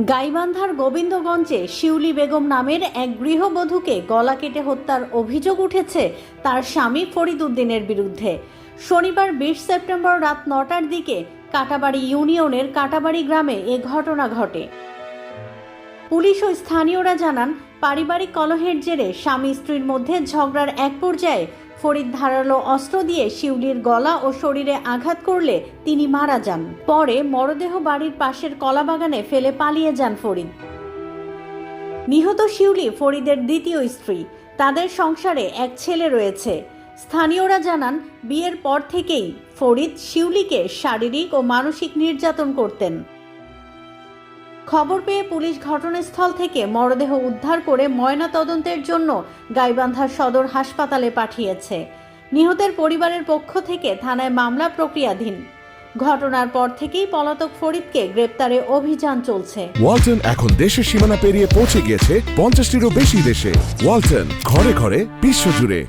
গাইবান্ধার গোবিন্দগঞ্জে শিউলি বেগম নামের এক গৃহবধূকে গলা কেটে হত্যার অভিযোগ উঠেছে তার স্বামী ফরিদ উদ্দিনের বিরুদ্ধে। শনিবার বিশ সেপ্টেম্বর রাত নটার দিকে কাটাবাড়ি ইউনিয়নের কাটাবাড়ি গ্রামে এ ঘটনা ঘটে। পুলিশ ও স্থানীয়রা জানান, পারিবারিক কলহের জেরে স্বামী স্ত্রীর মধ্যে ঝগড়ার এক পর্যায়ে ফরিদ ধারালো অস্ত্র দিয়ে শিউলির গলা ও শরীরে আঘাত করলে তিনি মারা যান। পরে মরদেহ বাড়ির পাশের কলাবাগানে ফেলে পালিয়ে যান ফরিদ। নিহত শিউলি ফরিদের দ্বিতীয় স্ত্রী। তাদের সংসারে এক ছেলে রয়েছে। স্থানীয়রা জানান, বিয়ের পর থেকেই ফরিদ শিউলিকে শারীরিক ও মানসিক নির্যাতন করতেন। খবর পেয়ে পুলিশ ঘটনাস্থল থেকে মরদেহ উদ্ধার করে ময়না তদন্তের জন্য গাইবান্ধা সদর হাসপাতালে পাঠিয়েছে। নিহতের পরিবারের পক্ষ থেকে থানায় মামলা প্রক্রিয়াধীন। ঘটনার পর থেকেই পলাতক ফরিদকে গ্রেপ্তারে অভিযান চলছে। ওয়ালটন এখন দেশের সীমানা পেরিয়ে পৌঁছে গিয়েছে পঞ্চাশটিরও বেশি দেশে। ওয়ালটন ঘরে ঘরে বিশ্বজুড়ে।